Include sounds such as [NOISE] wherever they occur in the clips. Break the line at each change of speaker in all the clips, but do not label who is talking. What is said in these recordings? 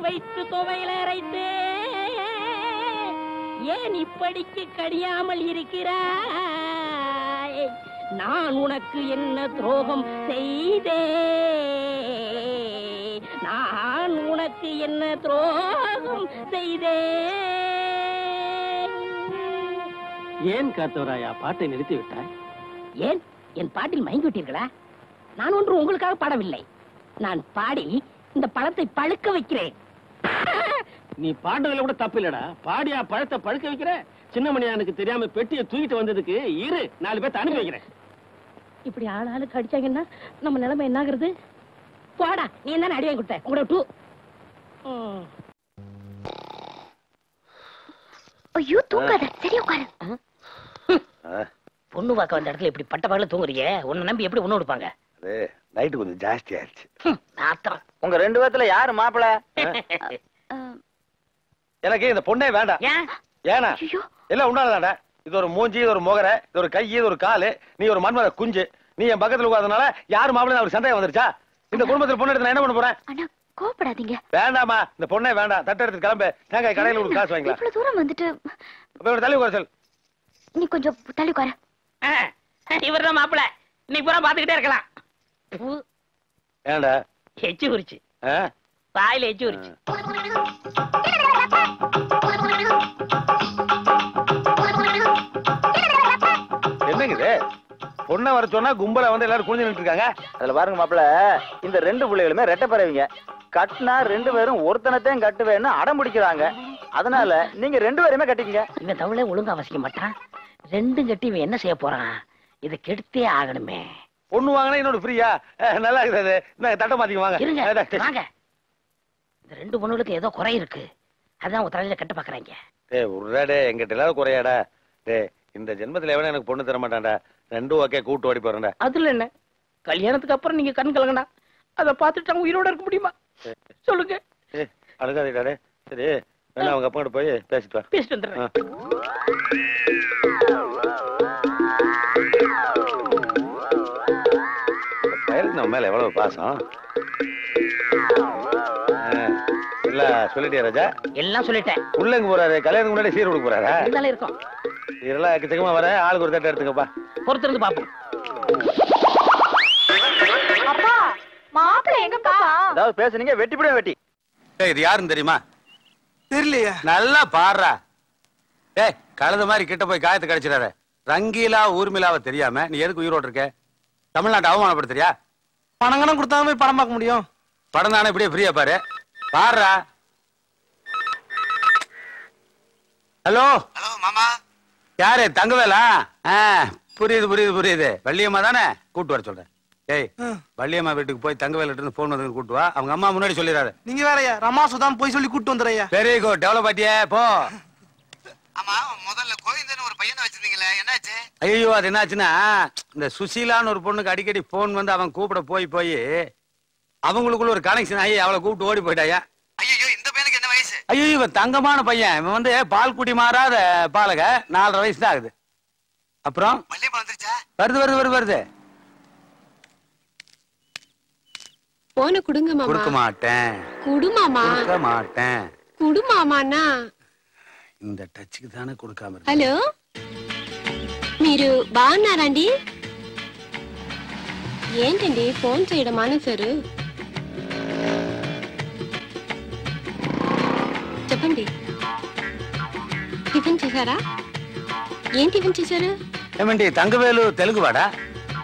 வைத்து துவையில ஏன் இப்படிக்கு கடியாமல் இருக்கிறாய்? நான் உனக்கு என்ன துரோகம் செய்தே? நான் உனக்கு என்ன துரோகம் செய்தே?
ஏன் காத்தவராயா? பாட்டை நிறுத்தி விட்டாய்
ஏன்? என் பாட்டில் மயங்கி விட்டீர்களா நான் ஒன்று உங்களுக்காக பாடவில்லை. நான் பாடி இந்த பழத்தை பழுக்க வைக்கிறேன்.
நீ பாடுறதுல கூட தப்பு இல்லடா பாடியா பழத்தை பழுக்க வைக்கிற? சின்ன மணியானுக்கு தெரியாம பெட்டியை தூக்கிட்டு வந்ததுக்கு இரு நாலு பேர்த்த அனுப்பி வைக்கிறேன்.
இப்படி ஆள் ஆளுக்கு அடிச்சாங்கன்னா நம்ம நிலைமை என்னாகிறது? போடா நீ என்ன அடி வாங்கி கொடுத்த? உங்களோட டூ
ஐயோ தூங்காத. சரி உட்காரு.
பொண்ணு பார்க்க வந்த இடத்துல இப்படி பட்ட பகல தூங்குறியே? உன்னை நம்பி எப்படி ஒண்ணு கொடுப்பாங்க
அது நைட்டு கொஞ்சம் ஜாஸ்தி ஆயிடுச்சு.
உங்க ரெண்டு பேத்துல யாரு மாப்பிள? [LAUGHS]
எனக்கு இந்த பொண்ணே வேண்டாம்.
ஏன்?
எல்லாம் உண்டானதாடா இது ஒரு மூஞ்சி இது ஒரு முகர இது ஒரு கை இது ஒரு காலு நீ ஒரு மன்மத குஞ்சு. நீ என் பக்கத்துல உட்கார்ந்தனால யாரு மாப்பிள்ளை ஒரு சந்தேகம் வந்துருச்சா? இந்த குடும்பத்துல பொண்ணு எடுத்து நான் என்ன பண்ண போறேன்?
அண்ணா கோவப்படாதீங்க.
வேண்டாமா இந்த பொண்ணே வேண்டாம். தட்டு எடுத்து கிளம்பு. தேங்காய் கடையில ஒரு காசு வாங்கிக்கலாம்.
இவ்வளவு தூரம் வந்துட்டு
தள்ளி உட்கார
நீ கொஞ்சம் தள்ளி உட்காரு
இவர் தான் மாப்பிள. இன்னைக்கு பூரா பாத்துக்கிட்டே இருக்கலாம். பூ,
ஏன்டா?
எச்சு குறிச்சு? வாயில எச்சு குறிச்சு
என்னங்க இது பொண்ணை வர சொன்னா கும்பல வந்து எல்லாரும் குனிஞ்சு இருக்காங்க
அதுல பாருங்க மாப்பிள இந்த ரெண்டு பிள்ளைகளுமே ரெட்டை பறவைங்க. கட்டினா ரெண்டு பேரும் ஒருத்தனத்தையும் கட்டுவேன்னு அடம் பிடிக்கிறாங்க. அதனால நீங்க ரெண்டு பேருமே கட்டிக்கங்க.
இவன் தமிழே ஒழுங்கா வசிக்க மாட்டான். ரெண்டும் கட்டி இவன் என்ன செய்ய போறான்? இதை கெடுத்தே ஆகணுமே.
பொண்ணு வாங்கினா இன்னொரு ஃப்ரீயா? நல்லா இருக்குது தட்டை மாத்திக்க
இருங்க
வாங்க
வாங்க. இந்த ரெண்டு பொண்ணுகளுக்கு ஏதோ குறை இருக்கு. அதான் உங்க தலையில கட்ட பாக்குறாங்க.
டேய் உருடா எங்கிட்ட இல்லாத குறையாடா. டேய் இந்த ஜென்மத்துல எவனும் எனக்கு பொண்ணு தர மாட்டான்டா. ரெண்டும் ஓகே கூட்டு ஓடி போறேன்டா.
அதுல என்ன? கல்யாணத்துக்கு அப்புறம் நீங்க கண் கலங்கனா அத பாத்துட்டு அவங்க உயிரோட இருக்க முடியுமா? சொல்லுங்க.
ஏய் அழுகாதீடா டேய். சரி வேணா அவங்க அப்பா கிட்ட போய் பேசிட்டு வா.
பேசிட்டு வந்துடுறேன்.
மேல எவ்வளவு பாசம்? இல்ல சொல்லிட்டியா ராஜா?
எல்லாம் சொல்லிட்டேன்.
உள்ள எங்க போறாரு கல்யாணத்துக்கு முன்னாடி சீர் கொடுக்க போறாரா?
இருந்தாலும் இருக்கும்.
இதெல்லாம் எக்கச்சக்கமா வர ஆளுக்கு ஒரு தட்டை எடுத்துக்கப்பா.
பொறுத்திருந்து பாப்போம்
அப்பா மாப்பிள்ளை எங்கப்பா?
ஏதாவது பேசுனீங்க வெட்டி பிடிவ வெட்டி.
ஏய் இது யாருன்னு தெரியுமா?
தெரியலையா.
நல்லா பாடுறா. டேய் கழுத மாதிரி கிட்ட போய் காயத்தை கடிச்சிடாத. ரங்கீலா ஊர்மிளாவை தெரியாம நீ எதுக்கு உயிரோடு இருக்க தமிழ்நாட்டை அவமானப்படுத்துறியா?
பணங்கனம் கொடுத்தாலும் போய் படம் பார்க்க முடியும்.
படம் தானே இப்படியே ஃப்ரீயா பாரு. பாடுறா ஹலோ?
ஹலோ மாமா.
யாரு? தங்கவேலா? ஆ, புரியுது புரியுது புரியுது. வள்ளியம்மா தானே? கூட்டு வர சொல்றேன். ஏய் வள்ளியம்மா வீட்டுக்கு போய் தங்கவேலிட்ட இருந்து போன் வந்து கூட்டு வா. அவங்க அம்மா முன்னாடி சொல்லிடாத
நீங்க வேறயா? ரமா சுதான் போய் சொல்லி கூட்டு வந்துறையா
வெரி குட் டெவலப் ஆட்டியே போ.
ஆமா முதல்ல கோவிந்தன் ஒரு பையனை வச்சிருந்தீங்களே என்னாச்சு?
ஐயோ அது என்னாச்சுன்னா இந்த சுசீலான்னு ஒரு பொண்ணுக்கு அடிக்கடி போன் வந்து அவன் கூப்பிட போய் போய் அவங்களுக்குள்ள ஒரு கனெக்ஷன் ஆகி அவளை கூப்பிட்டு ஓடி போயிட்டாயா?
ஐயோ இந்த பையனுக்கு என்ன வயசு?
ஐயோ இவன் தங்கமான பையன். இவன் வந்து பால்குடி மாறாத பாலக. நாலரை வயசு தான் ஆகுது. அப்புறம்? வருது வருது வருது வருது.
போன குடுங்க மாமா.
குடுக்க
மாட்டேன். குடுமாமா
குடுக்க மாட்டேன்.
குடுமாமானா
இந்த டச்சுக்கு தானே கொடுக்காம இருந்தேன்.
హలో మీరు బాగున్నారండి ఏంటండి ఫోన్ చేయడం మానేశారు చెప్పండి టిఫిన్ చేశారా ఏం టిఫిన్ చేశారు
ఏమండి தங்கவேலு தெலுங்கு வாடா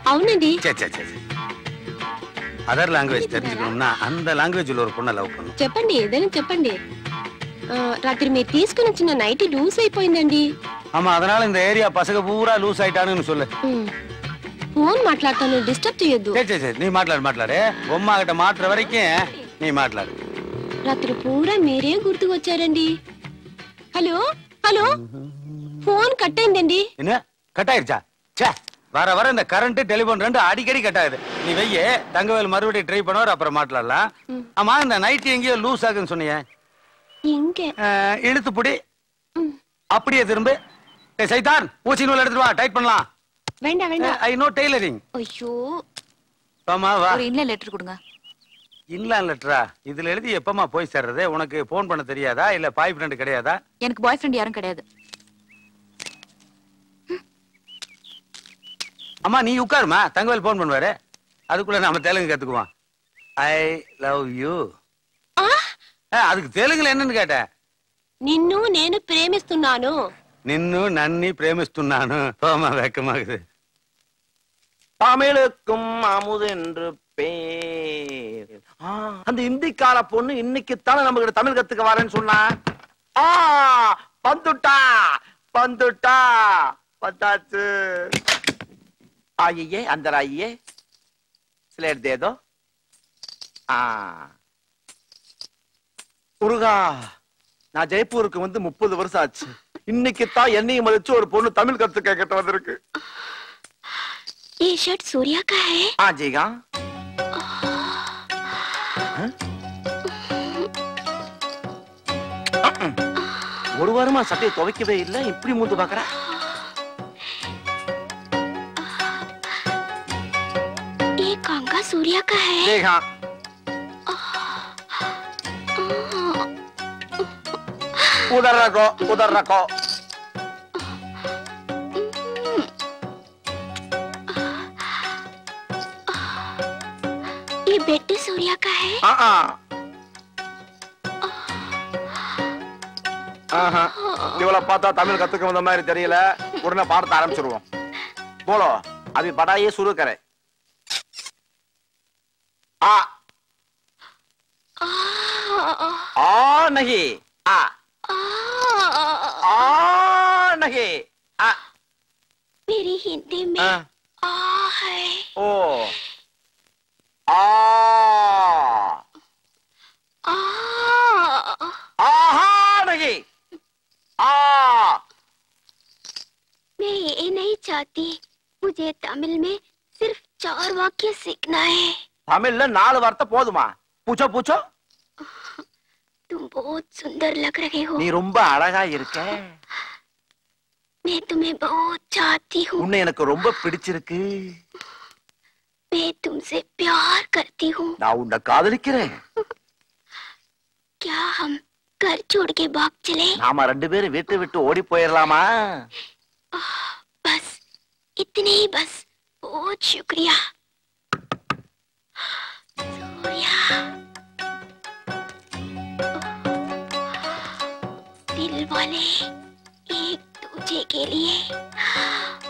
అవునండి
சே சே சே அதர் லாங்குவேஜ் தெரிஞ்சுக்கணும்னா அந்த லாங்குவேஜ்ல ஒரு பொண்ணை லவ் பண்ணும்
చెప్పండి ఏదైనా చెప్పండి ఆ, రాత్రి మీరు తీసుకుని వచ్చిన నైట్ లూజ్ అయిపోయిందండి
అమ్మ అదనాల இந்த ஏரியா పసగ பூரா లూజ్ అయిటాను
సొల్లు ఫోన్ మాట్లాడతాను డిస్టర్బ్
நீ மாట్లాடு மாట్లాடு பொம்மாகிட்ட மாட்டுற வரைக்கும் நீ மாట్లాடு
రాత్రి పూరా మీరే గుర్తుకు వచ్చారండి హలో హలో ఫోన్
என்ன? கட் ச்சே வர வர இந்த கரண்ட் டெலிபோன் ரெண்டு அடிக்கடி கட் ஆகுது. நீ வெய்ய தங்கவேல் மறுபடியும் ட்ரை பண்ணுவார் அப்புறம் மாட்டலாம் ஆமா இந்த நைட் எங்கேயோ லூஸ் ஆகுன்னு சொன்னீங்க அஹ், இழுத்து புடி. அப்படியே திரும்ப. ஏய் சைத்தான் ஊசி நூல் எடுத்துட்டு வா டைட் பண்ணலாம்.
வேண்டாம் வேண்டாம்
ஐ நோ டெய்லரிங்
ஐயோ.
வாமா வா.
ஒரு இன்ல லெட்டர் கொடுங்க.
இன்லான் லெட்டரா இதுல எழுதி எப்பமா போய் சேர்றது? உனக்கு போன் பண்ண தெரியாதா? இல்ல பாய் ஃப்ரெண்ட் கிடையாதா?
எனக்கு பாய் ஃப்ரெண்ட் யாரும் கிடையாது.
அம்மா நீ உட்காருமா தங்கவேல் போன் பண்ணுவாரு. அதுக்குள்ள நாம தெலுங்கு கத்துக்குவோம். ஐ லவ் யூ அதுக்கு தெலுங்குல என்னன்னு கேட்ட?
நின்னு నేను ప్రేమిస్తున్నాను
நின்னு நன்னி ప్రేమిస్తున్నాను పోమా వెక్కమాగదు
தமிழுக்கும் அமுதென்று பேர். அந்த அந்த கால பொண்ணு இன்னைக்குத்தானே நம்ம கிட்ட தமிழ் கத்துக்க வரேன்னு சொன்னா? ஆ பந்துட்டா பந்துட்டா பத்தாச்சு ஆயே அந்த ராயே சில தேதோ ஆ. முருகா நான் ஜெய்ப்பூருக்கு வந்து முப்பது வருஷம் ஆச்சு இன்னைக்கு தான் என்னையும் மதிச்சு ஒரு பொண்ணு தமிழ் கத்துக்க கிட்ட வந்திருக்கு
ये शर्ट सूर्या का है
ஆ ஜெய்கா ஒரு வாரமா சட்டையை துவைக்கவே இல்லை இப்படி மூந்து பாக்குற
ये कंगा सूर्या का है
ஜெய்கா उधर रखो उधर रखो
ये बेटे सूर्या का है
ஆ ஆ ஆஹா. இவளை பார்த்தா தமிழ் கத்துக்க வந்த மாதிரி தெரியல உடனே பாடத்தை ஆரம்பிச்சிருவோம் போலோ அபி படாயே சுரு करे आ आ नहीं नहीं। आ।
मेरी हिंदी में
आ,
आ है।
ओ। आ।
आ।
आहा नहीं। आ।
मैं ये नहीं चाहती मुझे तमिल में सिर्फ़ चार वाक्य सीखना है।
तमिल नाल वार्ता पोदुमा पूछो पूछो।
तुम बहुत सुंदर लग रहे हो
நீ ரொம்ப அழகா இருக்க
मैं तुम्हें बहुत चाहती हूँ
உன்னை எனக்கு ரொம்ப பிடிச்சிருக்கு
मैं तुमसे प्यार करती हूँ
நான் உன்னை காதலிக்கிறேன்
क्या हम घर छोड़ के भाग चले
நாம ரெண்டு பேரும் வீட்டை விட்டு ஓடி போயிடலாமா
बस इतने ही बस बहुत शुक्रिया दिल वाले एक दूजे के लिए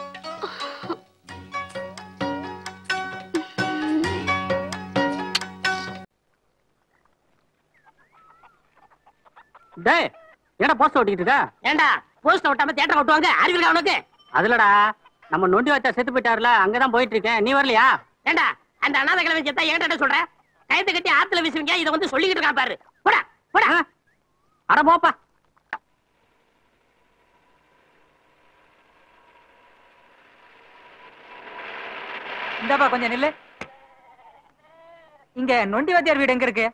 டேய் என்னடா போஸ்ட் ஓட்டிட்டு இருக்க
ஏண்டா போஸ்ட் ஓட்டாம தேட்டர் ஓட்டுவாங்க அறிவியல் அவனுக்கு
அதுலடா நம்ம நொண்டி வச்சா செத்து போயிட்டாருல அங்கதான் போயிட்டு இருக்கேன் நீ வரலையா
ஏண்டா அந்த அனாதை கிழமை செத்தா என்கிட்ட சொல்ற கயத்தை கட்டி ஆத்துல வீசுவீங்க இதை வந்து சொல்லிக்கிட்டு இருக்கான் பாரு போடா போடா
அட போப்பா
இந்தாப்பா கொஞ்சம் நில்லு. இங்க நொண்டி வாத்தியார் வீடு எங்க இருக்கு?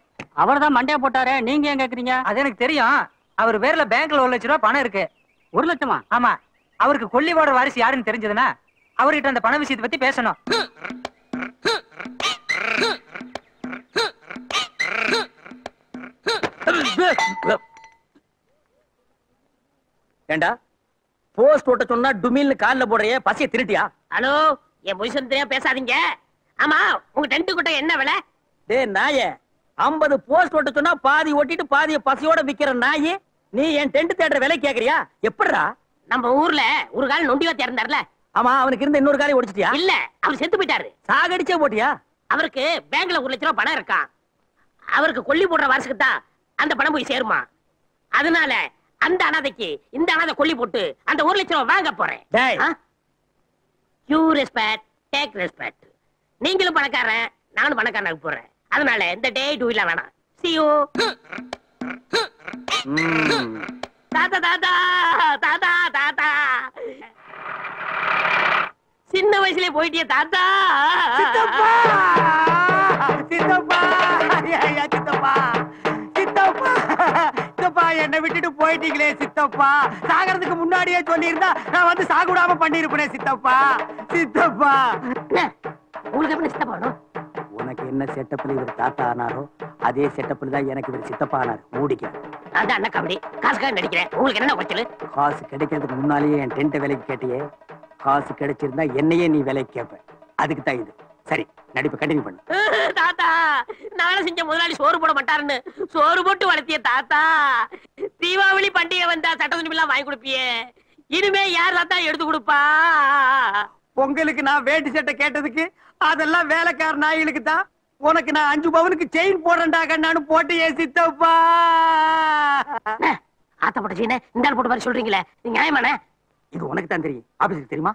அவர்தான் மண்டையா போட்டாரு நீங்க ஏன் கேக்குறீங்க?
அது எனக்கு தெரியும். அவர் பேர்ல பேங்க்ல ஒரு லட்ச ரூபாய் பணம் இருக்கு.
ஒரு லட்சமா?
ஆமா. அவருக்கு கொல்லி போடுற வாரிசு யாருன்னு தெரிஞ்சதுன்னா அவர்கிட்ட அந்த பண விஷயத்தை பத்தி பேசணும்.
ஏண்டா? போஸ்ட் ஓட்ட சொன்னா டுமில்னு கால்ல போடுறிய பசிய திருட்டியா?
ஹலோ? என் பொய்சன் தெரியா பேசாதீங்க. ஆமா உங்க டென்ட் குட்டை என்ன விலை?
டேய் நாயே ஐம்பது போஸ்ட் ஓட்ட சொன்னா பாதி ஓட்டிட்டு பாதிய பசியோட விக்கிற நாயே நீ என் டென்ட் தேடுற விலை கேக்குறியா? எப்படிடா?
நம்ம ஊர்ல ஒரு கால் நொண்டி வாத்தியா இருந்தார்ல
ஆமா அவனுக்கு இருந்த இன்னொரு காலை ஒடிச்சிட்டியா?
இல்ல அவர் செத்து போயிட்டாரு.
சாகடிச்சே போட்டியா?
அவருக்கு பேங்க்ல ஒரு லட்ச ரூபாய் பணம் இருக்கான் அவருக்கு கொல்லி போடுற வாரசுக்கு தான் அந்த பணம் போய் சேருமா? அதனால அந்த அனாதைக்கு இந்த அனாதை கொல்லி போட்டு அந்த ஒரு லட்ச ரூபாய் வாங்க போறேன். யூ ரெஸ்பெக்ட் டேக் ரெஸ்பெக்ட் நீங்களும் பணக்காரன் நானும் பணக்காரனாக போறேன். அதனால இந்த டே டூ இல்ல வேணாம். சி யூ தாத்தா தாத்தா தாத்தா தாத்தா. சின்ன வயசுல போயிட்டிய தாத்தா.
சித்தப்பா! சித்தப்பா! சித்தப்பா!
என்னை விட்டுட்டு போயிட்டீங்களே சித்தப்பா. சாகறதுக்கு முன்னாடியே சொல்லியிருந்தா நான் வந்து சாகுடாம பண்ணிருப்பேனே சித்தப்பா. சித்தப்பா.
என்ன? உங்களுக்கு எப்படி சித்தப்பா வேணும்?
உனக்கு என்ன செட்டப்ல இவர் தாத்தா ஆனாரோ அதே செட்டப்ல தான் எனக்கு இவர் சித்தப்பா ஆனார். மூடிக்க.
நான் தான் அண்ணா கபடி. காசுக்காக நடிக்கிறேன். உங்களுக்கு என்ன
காசு கிடைக்கிறதுக்கு முன்னாலேயே என் டென்ட் விலைக்கு கேட்டியே. காசு கிடைச்சிருந்தா என்னையே நீ விலைக்கு கேட்ப அதுக்கு தான் இது. சரி நடிப்பு கண்டினியூ பண்ணு. [LAUGHS]
தாத்தா நானும் செஞ்ச முதலாளி சோறு போட மாட்டாருன்னு சோறு போட்டு வளர்த்திய தாத்தா. தீபாவளி பண்டிகை வந்தா சட்ட துணிமெல்லாம் வாங்கி கொடுப்பியே. இனிமே யார் தாத்தா எடுத்து கொடுப்பா?
பொங்கலுக்கு நான் வேட்டி சட்டை கேட்டதுக்கு அதெல்லாம் வேலைக்கார நாய்களுக்கு தான். உனக்கு நான் அஞ்சு பவனுக்கு செயின் போடுறேன்டா கண்ணான்னு போட்டு ஏ சித்தப்பா.
அண்ணே, ஆத்த போட்ட சீன இந்த போட்ட மாதிரி சொல்றீங்களே இது நியாயமாண்ணே?
இது உனக்கு தான் தெரியும். ஆபீஸுக்கு தெரியுமா?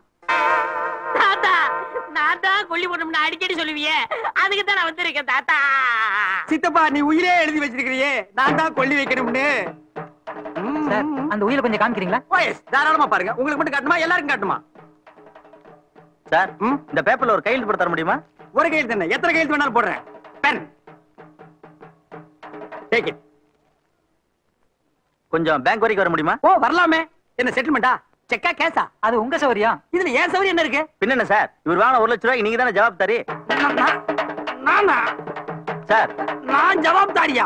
நான் தான் கொல்லி போட்டோம்னு அடிக்கடி சொல்லுவியே. அதுக்கு தான் நான் வந்திருக்கேன் தாத்தா.
சித்தப்பா நீ உயிரே எழுதி வச்சிருக்கிறியே. நான் தான் கொல்லி வைக்கணும்னு.
சார் அந்த உயிரை கொஞ்சம் காமிக்கிறீங்களா?
தாராளமா பாருங்க. உங்களுக்கு மட்டும் காட்டுமா? எல்லாருக்கும் காட்டுமா?
சார்? இந்த பேப்பர்ல ஒரு கையெழுத்து போட்டு தர முடியுமா?
ஒரு கையெழுத்து என்ன? எத்தனை கையெழுத்து வேணாலும் போடுறேன். பென் டேக் இட்
கொஞ்சம் பேங்க் வரைக்கும் வர முடியுமா?
ஓ வரலாமே. என்ன செட்டில்மெண்டா செக்கா கேஸா
அது உங்க சௌரியம்.
இதுல ஏன் சௌரியம் என்ன இருக்கு?
பின்ன என்ன சார்? இவர் வாங்கின ஒரு லட்ச ரூபாய்க்கு நீங்க தானே ஜவாப் தரி
நான்-
சார்.
நான் ஜவாப்தாரியா?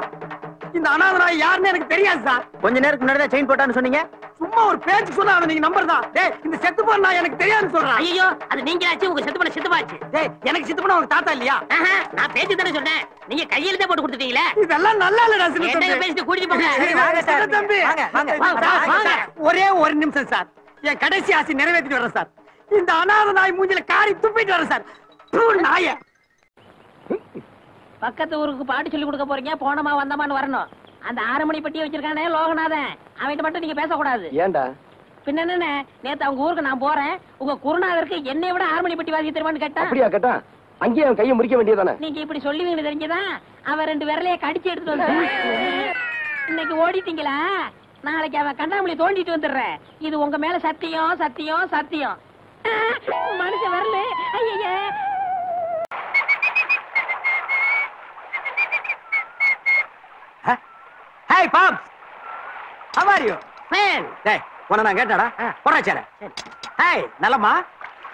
இந்த அனாதை நாய் யாருன்னு எனக்கு தெரியாது சார்.
கொஞ்ச நேரத்துக்கு முன்னாடி தான் செயின் போட்டான்னு சொன்னீங்க?
சும்மா ஒரு பேச்சு சொன்னா அவன் நீங்க நம்பர் தான். டேய் இந்த செத்து போன நான் எனக்கு தெரியாதுன்னு சொல்றான்
ஐயோ அது நீங்களாச்சு உங்க செத்து பண்ண செத்துப்பாச்சு
டேய் எனக்கு செத்து போன உனக்கு தாத்தா இல்லையா?
ஆஹா, நான் பேச்சு தானே சொன்னேன். நீங்க கையெழுத்தே போட்டு கொடுத்துட்டீங்களே?
இதெல்லாம் நல்லா இல்லடா சின்ன
பேசிட்டு கூட்டிட்டு போங்க.
வாங்க தம்பி.
வாங்க, வாங்க,
வாங்க,
வாங்க,
வாங்க. ஒரே ஒரு நிமிஷம் சார். என் கடைசி ஆசை நிறைவேற்றிட்டு வரேன் சார். இந்த அனாதை நாய் மூஞ்சில காரி துப்பிட்டு வரேன் சார். நாய.
பக்கத்து ஊருக்கு பாட்டு சொல்லி கொடுக்க போறீங்க போனமா வந்தமான்னு வரணும். அந்த ஆறு மணி பெட்டி வச்சிருக்கானே லோகநாதன். அவன்கிட்ட மட்டும் நீங்க பேசக்கூடாது.
ஏன்டா?
பின்ன என்ன நேத்து அவங்க ஊருக்கு நான் போறேன். உங்க குருநாதருக்கு என்னை விட ஆறு மணி பெட்டி வாசிக்க தெரியுமான்னு கேட்டா?
அப்படியா கேட்டா? அங்கேயே அவன் கையை முறிக்க வேண்டியதானே
நீங்க இப்படி சொல்லுவீங்கன்னு தெரிஞ்சதான் அவன் ரெண்டு விரலைய கடிச்சு எடுத்துட்டு வந்து இன்னைக்கு ஓடிட்டீங்களா? நாளைக்கு அவன் கண்ணாமூலி தோண்டிட்டு வந்துடுறேன். இது உங்க மேல சத்தியம் சத்தியம் சத்தியம். மனுஷன் வரல. ஐயா
hi pops how are
you
டேய் உன்னை நான் கேட்டாடா போடா ஹாய் நலமா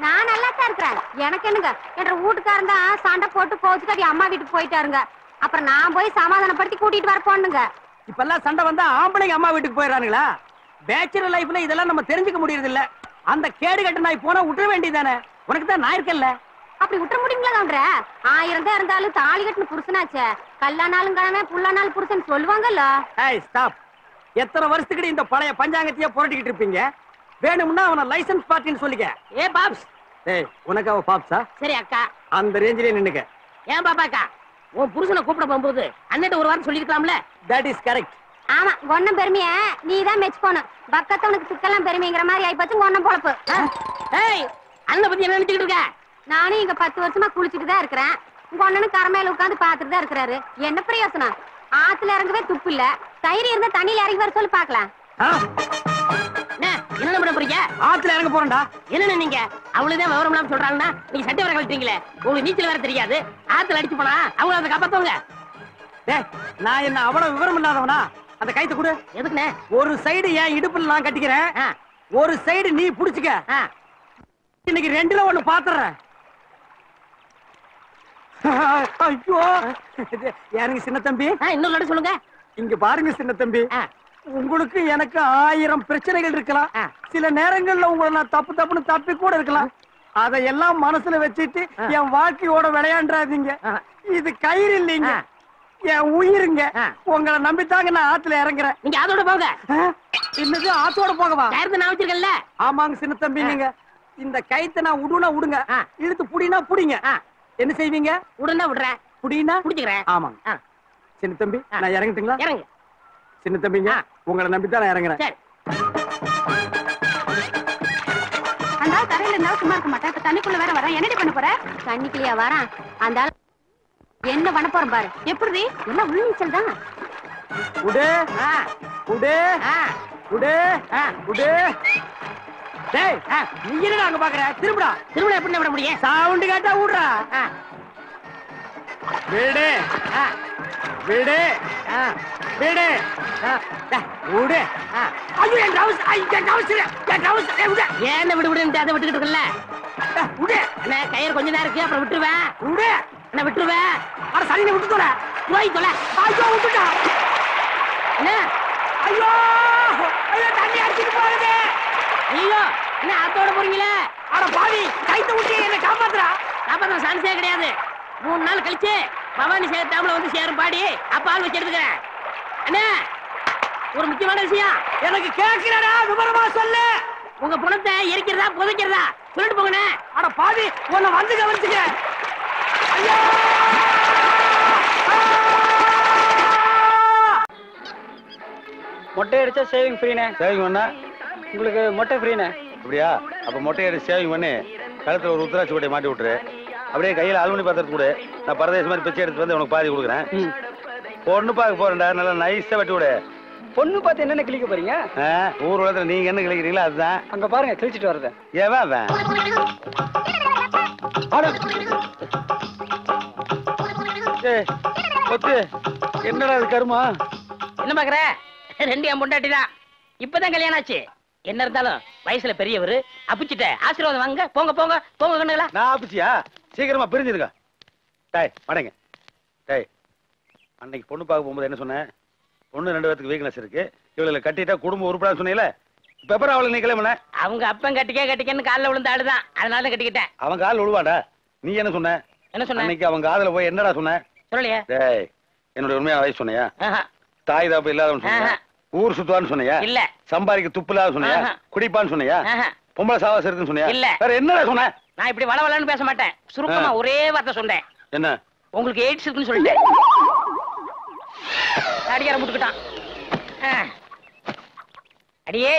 நான் நல்லா தான் இருக்கிறேன். எனக்கு என்னங்க? என்ற வீட்டுக்காரன் தான் சண்டை போட்டு கோச்சுக்காட்டி அம்மா வீட்டுக்கு போயிட்டாருங்க. அப்புறம் நான் போய் சமாதானப்படுத்தி கூட்டிட்டு வர போனுங்க
இப்பெல்லாம் சண்டை வந்தா ஆம்பளைங்க அம்மா வீட்டுக்கு போயிடுறானுங்களா? பேச்சுலர் லைஃப்ல இதெல்லாம் நம்ம தெரிஞ்சுக்க முடியறது இல்ல அந்த கேடு கட்ட நாய் போனா விட்டுற வேண்டியதானே உனக்கு தான் நான் இருக்கேன்ல
அப்படி விட்டுற முடியுங்களா ஆயிரம் தான் இருந்தாலும் தாலி கட்டின புருஷனாச்சே. கல்லானாலும் கிழமை புல்லானாலும் புருஷன் சொல்லுவாங்கல்ல?
ஹாய் ஸ்டாப் எத்தனை வருஷத்துக்கு இந்த பழைய பஞ்சாங்கத்தையே புரட்டிக்கிட்டு இருப்பீங்க? வேணும்னா அவனை லைசன்ஸ் பார்ட்டின்னு சொல்லிக்க.
ஏ பாப்ஸ்.
ஏய் உனக்கு அவ பாப்ஸா?
சரி அக்கா.
அந்த ரேஞ்சிலே நின்னுக்க.
ஏன் பாப்பாக்கா? உன் புருஷனை கூப்பிட போகும்போது அண்ணன் ஒரு வாரம் சொல்லிருக்கலாம்ல
தட் இஸ் கரெக்ட்
ஆமா கொன்னம் பெருமைய? நீ தான் மெச்சுக்கோணும் பக்கத்தவனுக்கு சிக்கலாம் பெருமைங்கிற மாதிரி ஆயிப்போச்சு கொன்னம் பொழப்பு?
ஏய் அண்ணனை பத்தி என்ன நினைச்சுக்கிட்டு இருக்க?
நானும் இங்க பத்து வருஷமா குளிச்சுட்டு தான் இருக்கிறேன். உங்க அண்ணனும் கரமையில உட்காந்து பாத்துட்டு தான் இருக்கிறாரு. என்ன பிரயோசனம்? ஆத்துல இறங்கவே துப்பு இல்ல. தயிர் இருந்தா தண்ணியில இறங்கி வர சொல்லி பாக்கலாம்
என்ன பண்ண போறீங்க?
ஆத்துல இறங்க போறேன்டா.
என்னன்னு நீங்க? அவ்வளவுதான் விவரம் இல்லாம சொல்றாங்கன்னா நீங்க சட்டை வர கழட்டீங்களே உங்களுக்கு நீச்சல் வேற தெரியாது. ஆத்துல அடிச்சு போனா அவங்க அதை காப்பாத்துவாங்க.
நான் என்ன அவ்வளவு விவரம் இல்லாதவனா? அந்த கைத்தை கொடு.
எதுக்குண்ணே?
ஒரு சைடு என் இடுப்புல நான் கட்டிக்கிறேன்? ஒரு சைடு நீ புடிச்சுக்க. இன்னைக்கு ரெண்டுல ஒண்ணு பாத்துறேன். ஐயோ. யாருங்க சின்ன தம்பி?
இன்னொரு சொல்லுங்க.
இங்க பாருங்க சின்ன தம்பி. உங்களுக்கு எனக்கு ஆயிரம் பிரச்சனைகள் இருக்கலாம். சில நேரங்கள்ல உங்களை நான் தப்பு தப்புன்னு தப்பி கூட இருக்கலாம். அதையெல்லாம் மனசுல வச்சுட்டு. என் வாழ்க்கையோட விளையாண்டாதீங்க. இது கயிறு இல்லைங்க. என் உயிருங்க. உங்களை நம்பித்தாங்க நான் ஆத்துல இறங்குறேன்.
நீங்க அதோட போங்க?
என்னது ஆத்தோட போகவா?
கயிறு நான் வச்சிருக்கேன்ல?
ஆமாங்க சின்ன தம்பி நீங்க. இந்த கைத்தை நான் விடுனா விடுங்க
ஆ.
இழுத்து புடினா புடிங்க. என்ன செய்வீங்க?
உடனே விடுறேன்
புடினா?
புடிச்சுக்கிறேன்.
ஆமாங்க. சின்ன தம்பி. நான் இறங்கட்டுங்களா?
இறங்கு.
சின்ன தம்பிங்க. உங்களை நம்பித்தான் நான் இறங்குறேன்.
அந்த ஆள் தரையில இருந்தா சும்மா இருக்க மாட்டேன். இப்ப தண்ணிக்குள்ள வேற வரேன். என்னடி பண்ண போற? தண்ணிக்குள்ளயா வரேன். அந்த ஆள் என்ன பண்ண போறேன் பாரு. எப்படி எல்லாம் உள்நீச்சல் தான்.
உடு.
ஆ,
உடு.
ஆ,
உடு.
ஆ.
உடு. டேய்
ஆ.
நீ என்னடா அங்க பாக்குற? திரும்புடா.
திருமணம் எப்படி விட முடியும்?
சவுண்ட் கேட்டா விடுறா வீடு.
ஆ.
விடு. ஆ, விடு. விடு. ஆ. ஐயோ என் டவுஸ் என் டவுஸ் என் டவுஸ் விடு.
ஏன் விடு விடுன்னு அதை விட்டுக்கிட்டு இருக்கல
விடு.
அண்ணே கயிறு கொஞ்ச நேரம் இருக்கு அப்புறம் விட்டுருவேன்
விடு.
என்ன விட்டுருவேன்
அட சரி விட்டு தொலை.
போய் தொலை.
ஐயோ விட்டுட்டா.
என்ன?
ஐயோ ஐயோ தண்ணி அடிச்சிட்டு போகுது
ஐயோ என்ன ஆத்தோட போறீங்களே?
அட பாவி கைத்த விட்டு என்ன காப்பாத்துறா
காப்பாத்த சான்ஸே கிடையாது. மூணு நாள் கழிச்சு பவானி சேகர் டேம்ல வந்து சேரும் பாடி அப்ப ஆள் வச்சு எடுத்துக்கிறேன். அண்ணே ஒரு முக்கியமான விஷயம்.
எனக்கு கேட்கிறடா விவரமா சொல்லு.
உங்க பணத்தை எரிக்கிறதா புதைக்கிறதா? சொல்லிட்டு போங்கண்ணே.
அட பாவி உன்னை வந்து கவனிச்சுக்க. ஐயோ!
மொட்டை அடிச்சா சேவிங் ஃப்ரீனே
சேவிங் பண்ணா?
உங்களுக்கு மொட்டை ஃப்ரீனே
அப்படியா? அப்ப மொட்டை அடிச்சு சேவிங் பண்ணி கழுத்துல ஒரு உத்தராட்சி கொட்டை மாட்டி விட்டுரு. அப்படியே கையில அலுமினி பாத்திரத்து கூட. நான் பரதேசம் மாதிரி பிச்சை எடுத்து வந்து உனக்கு பாதி கொடுக்குறேன். பொண்ணு பார்க்க போறேன்டா நல்லா நைஸா வெட்டி விடு.
பொண்ணு பார்த்து என்னென்ன கிளிக்க போறீங்க?
ஊர் உலகத்துல நீங்க என்ன கிழிக்கிறீங்களோ அதுதான்.
அங்க பாருங்க கிழிச்சிட்டு வரத
ஏவன் அவன்? கொத்து என்னடா இது கருமா?
என்ன பாக்குற? ரெண்டு என் பொண்டாட்டி தான் இப்பதான் கல்யாணம் ஆச்சு. என்ன இருந்தாலும் வயசுல பெரியவர் அப்பிச்சிட்ட. ஆசீர்வாதம் வாங்க போங்க போங்க போங்க கண்ணுங்களா
நான் ஆப்பிச்சியா சீக்கிரமா பிரிஞ்சிருக்க டேய் வடங்க டேய் அன்னைக்கு பொண்ணு பார்க்க போகும்போது என்ன சொன்னேன்? பொண்ணு ரெண்டு பேத்துக்கு வீக்னஸ் இருக்கு. இவளை கட்டிட்டா குடும்பம் உருப்படா சொன்னீங்களே எப்பறம் அவளுக்கு நீ கிளம்புன?
அவங்க அப்பன் கட்டிக்க கட்டிக்கன்னு காலில் விழுந்த ஆளுதான். அதனால தான் கட்டிக்கிட்டேன்.
அவன் கால் விழுவாடா நீ என்ன சொன்ன?
என்ன சொன்ன?
அன்னைக்கு அவன் காதுல போய் என்னடா சொன்ன?
சொல்லலையே.
டேய் என்னுடைய உண்மையான வயசு சொன்னியா. தாய் தாப்பு இல்லாதவன் சொன்னியா. ஊர் சுத்துவான்னு சொன்னியா?
இல்ல.
சம்பாதிக்க துப்பு இல்லாத சொன்னியா. குடிப்பான்னு சொன்னியா. பொம்பளை சாவாசம் இருக்குன்னு சொன்னியா?
இல்ல.
வேற என்னடா சொன்ன?
நான் இப்படி வள வளன்னு பேச மாட்டேன். சுருக்கமா. ஒரே வார்த்தை சொன்னேன்.
என்ன?
உங்களுக்கு எய்ட்ஸ் இருக்குன்னு சொல்லிட்டேன். அடியார முட்டுக்கிட்டான். அடியே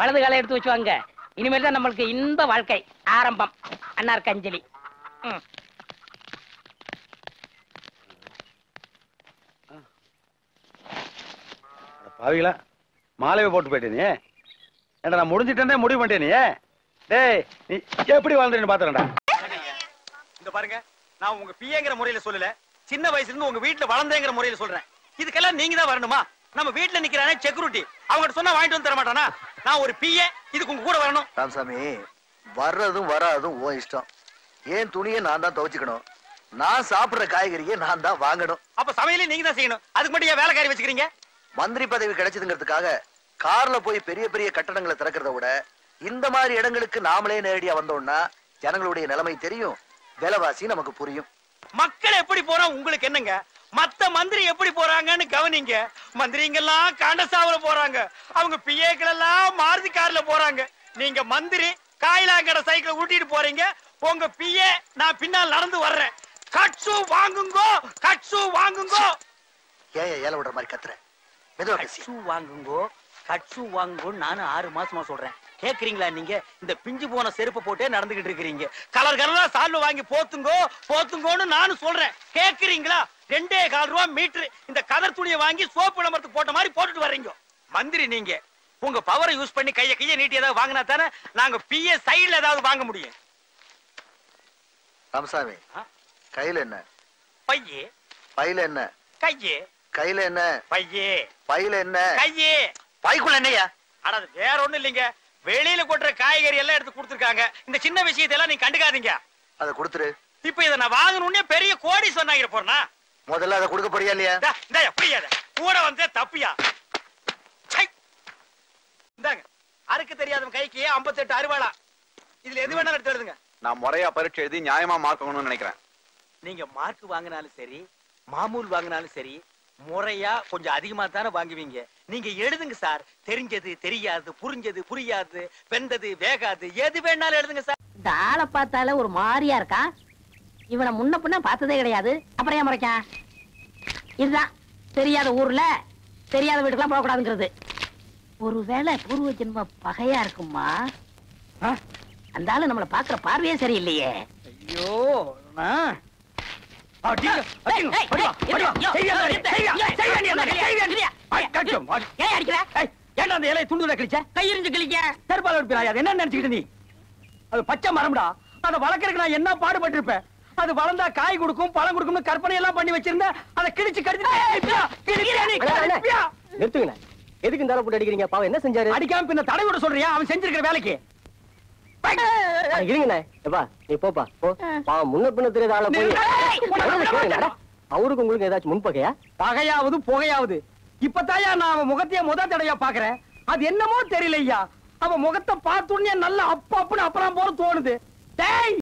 வலது காலை எடுத்து வச்சு வாங்க இனிமேல் தான் நம்மளுக்கு இன்ப வாழ்க்கை ஆரம்பம். அன்னார் கஞ்சலி.
பாவிகளா? மாலையை போட்டு போயிட்டே ஏன்டா நான் முடிஞ்சிட்டேனே முடிவு பண்ணிட்டே நீ டேய் நீ எப்படி வாழ்ந்துன்னு பாத்துறேன்டா.
இந்த பாருங்க நான் உங்க பிஏங்கிற முறையில சொல்லல சின்ன வயசுல இருந்து உங்க வீட்டுல வளர்ந்தேங்கிற முறையில சொல்றேன். இதுக்கெல்லாம் நீங்க தான் வரணுமா? நம்ம வீட்டுல நிக்கிறானே செக்யூரிட்டி அவங்ககிட்ட சொன்னா வாங்கிட்டு வந்து தர மாட்டானா? நான் ஒரு பிஏ இதுக்கு உங்க கூட வரணும்.
ராமசாமி வர்றதும் வராதும் ஓ இஷ்டம். ஏன் துணியை நான் தான் துவைச்சுக்கணும்? நான் சாப்பிடுற காய்கறியை நான் தான் வாங்கணும்.
அப்ப சமையலே நீங்க தான் செய்யணும். அதுக்கு மட்டும் ஏன் வேலைக்காரி வச்சுக்கிறீங்க?
மந்திரி பதவி கிடைச்சதுங்கிறதுக்காக கார்ல போய் பெரிய பெரிய கட்டடங்களை திறக்கிறத விட இந்த மாதிரி இடங்களுக்கு நாமளே நேரடியா வந்தோம்னா ஜனங்களுடைய நிலைமை தெரியும். விலைவாசி நமக்கு புரியும்.
மக்கள் எப்படி போறா உங்களுக்கு என்னங்க? மத்த மந்திரி எப்படி போறாங்கன்னு கவனிங்க. மந்திரிங்கெல்லாம் கண்டசாவல போறாங்க. அவங்க பிஏக்கள் எல்லாம் மாருதி கார்ல போறாங்க. நீங்க மந்திரி காயிலாங்கட சைக்கிள் ஊட்டிட்டு போறீங்க. உங்க பிஏ நான் பின்னால் நடந்து வர்றேன். கட்சு வாங்குங்கோ கட்சு வாங்குங்கோ.
ஏன் ஏன் ஏல விடுற மாதிரி கத்துற?
கட்சு வாங்குங்கோ கட்சு வாங்குங்கோன்னு நானும் ஆறு மாசமா சொல்றேன். கேக்குறீங்களா நீங்க? இந்த பிஞ்சு போன செருப்பு போட்டே நடந்துகிட்டு இருக்கிறீங்க. கலர் கலரா சால்வ வாங்கி போத்துங்கோ போத்துங்கோன்னு நானும் சொல்றேன். கேக்குறீங்களா? ரெண்டே கால் ரூபா மீட்டர் இந்த கதர் துணியை வாங்கி சோப்பு விளம்பரத்துக்கு போட்ட மாதிரி போட்டுட்டு வர்றீங்க. மந்திரி நீங்க உங்க பவரை யூஸ் பண்ணி கைய கைய நீட்டி ஏதாவது வாங்கினா தானே நாங்க பிஏ சைடுல ஏதாவது வாங்க முடியும்.
ராமசாமி? கையில என்ன?
பையே.
பையில என்ன?
கையே.
கையில என்ன?
பையே.
பையில என்ன?
கையே.
பைக்குள்ள என்னையா
ஆனா அது வேற ஒண்ணும் இல்லைங்க. வெளியில கொட்டுற காய்கறி எல்லாம் எடுத்து கொடுத்துருக்காங்க. இந்த சின்ன விஷயத்தை எல்லாம் நீங்க கண்டுக்காதீங்க.
அதை கொடுத்துரு.
இப்ப இதை நான் வாங்கணும்னே பெரிய கோடி சொன்னாங்க போறனா?
முதல்ல அதை கொடுக்க போறியா இல்லையா?
இந்த அத கூட வந்தே தப்பியா. இந்தாங்க. அறுக்கு தெரியாதவன் கைக்கு 58 அறுவாளா? இதுல எது வேணாலும் எடுத்து எழுதுங்க.
நான் முறையா பரீட்சை எழுதி நியாயமா மார்க் வாங்கணும்னு நினைக்கிறேன்.
நீங்க மார்க் வாங்கினாலும் சரி மாமூல் வாங்கினாலும் சரி முறையா கொஞ்சம் அதிகமா தானே வாங்குவீங்க. நீங்க எழுதுங்க சார். தெரிஞ்சது தெரியாது புரிஞ்சது புரியாது வெந்தது வேகாது எது வேணாலும் எழுதுங்க சார்.
இந்த ஆளை பார்த்தால ஒரு மாதிரியா இருக்கா? இவனை முன்ன பின்ன பார்த்ததே கிடையாது. அப்புறம் ஏன் முறைக்கான் இதுதான். தெரியாத ஊர்ல தெரியாத வீட்டுக்கெல்லாம் போகக்கூடாதுங்கிறது. ஒருவேளை பூர்வ ஜென்ம பகையா இருக்குமா? ஆ? அந்த ஆளு நம்மள பாக்குற பார்வையே சரியில்லையே.
ஐயோ ஏன்டா அந்த இலையை துண்டுல கிழிச்ச?
கையிருந்து கிளிக்க
செருப்பால எடுப்பியா என்ன நினைச்சுக்கிட்டு நீ? அது பச்சை மரம்டா. அதை வளர்க்கறதுக்கு நான் என்ன பாடுபட்டு இருப்பேன் அது வளர்ந்தா காய் கொடுக்கும் பழம் கொடுக்கும்னு கற்பனை எல்லாம் பண்ணி வச்சிருந்த அதை கிழிச்சு கடிச்சு
நிறுத்துங்கண்ணே எதுக்கு இந்த போட்டு அடிக்கிறீங்க? பாவம் என்ன செஞ்சாரு?
அடிக்காம பின்ன தடை விட சொல்றியா? அவன் செஞ்சிருக்கிற வேலைக்கு.
இருங்கண்ணே. எப்பா நீ போப்பா போ பாவம் முன்ன பின்ன தெரியாத ஆளை போய் சொல்றதை கேளுங்கண்ணே. அட, அவருக்கு உங்களுக்கு ஏதாச்சும் முன்பகையா?
பகையாவது புகையாவது. இப்பதாயா நான் அவன் முகத்தையே முத தடையா பாக்குறேன் அது என்னமோ தெரியலையா? அவன் முகத்தை பார்த்த உடனே நல்ல அப்ப அப்படின்னு அப்புறம் போல தோணுது. டேய்!